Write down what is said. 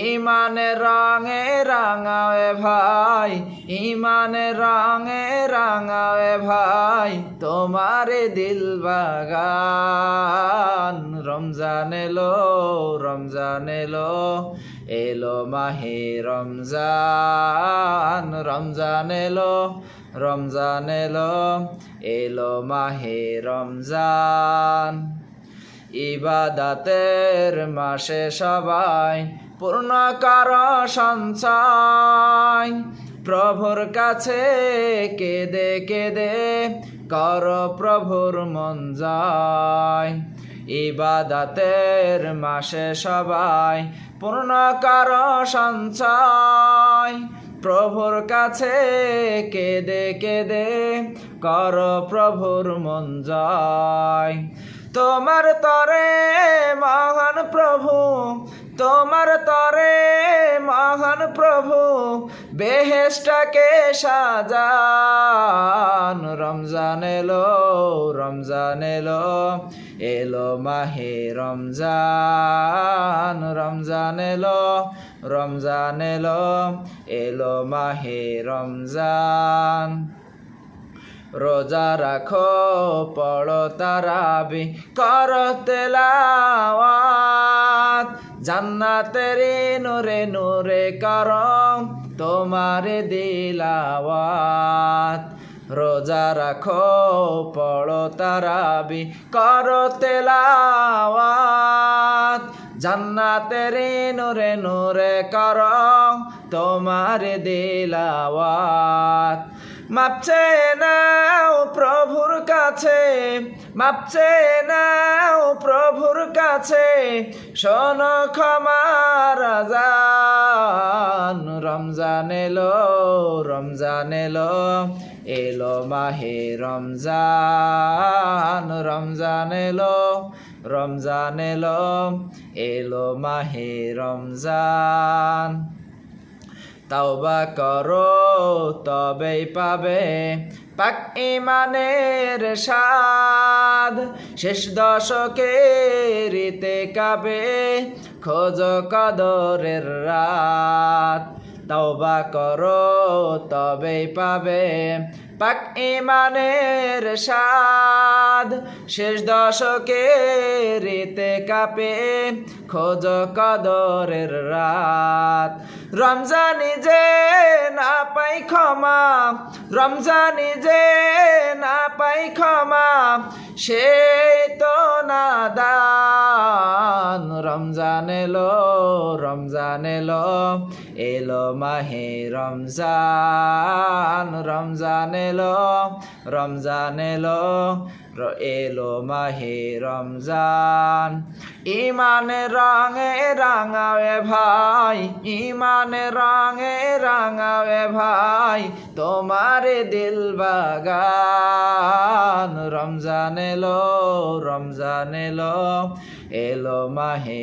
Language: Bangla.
ইমানে রঙে রাঙাবে ভাই, ইমানে রঙে রাঙাবে ভাই, তোমার দিল বাগান। রমজান এলো রমজান এলো এলো মাহে রমজান। রমজান এলো রমজান এলো এলো মাহে রমজান। ইবাদাতের মাসে সবাই পূর্ণ কর সঞ্চয়। প্রভুর কাছে কেদে কেদে কর প্রভুর মন জয়। ইবাদাতের মাসে সবাই পূর্ণ কর সঞ্চয়। প্রভুর কাছে কেদে কেদে কর প্রভুর মন জয়। তোমার তরে মহান প্রভু, তোমার তরে মহান প্রভু বেহেস্টাকে সাজান। রমজান এলো রমজান এলো এলো মাহে রমজান। রমজান এলো রমজান এলো এলো মাহে রমজান। রোজা রাখো, পড়ো তারাবি, কর তেলাওয়াত। জান্নাতের নূরে নূরে কর, তোমার দিলাওয়াত। রোজা রাখো, পড়ো তারাবি, কর তেলাওয়াত। জান্নাতের নূরে নূরে কর, তোমার দিলাওয়াত। মাপছে প্রভুর কাছে মাপছে নাও প্রভুর কাছে, শোন ক্ষমার রাজান, রমজান এলো রমজান এলো এলো মাহে রমজান রমজান এলো রমজান এলো এলো মাহে রমজান। তাওবা করো, তবেই পাবে পাক ইমানের স্বাদ। শেষ দশকে রীতে কাবে খোঁজ কদরের রাত। তাওবা করো, তবেই পাবে পাক ইমানের স্বাদ। শেষ দশকে রীতে কাপে খোঁজ কদরের রাত। রমজানি যে না পাই ক্ষমা, রমজানি যে না পাই ক্ষমা, সে তো না দান। রমজান এলো রমজান এলো এলো মাহে রমজান রমজান এলো রমজান এলো এলো মাহে রমজান। ইমানে রঙে রাঙাবে ভাই, ইমানে রঙে রাঙাবে ভাই, তোমার দিল বাগান, রমজান এলো রমজান এলো এলো মাহে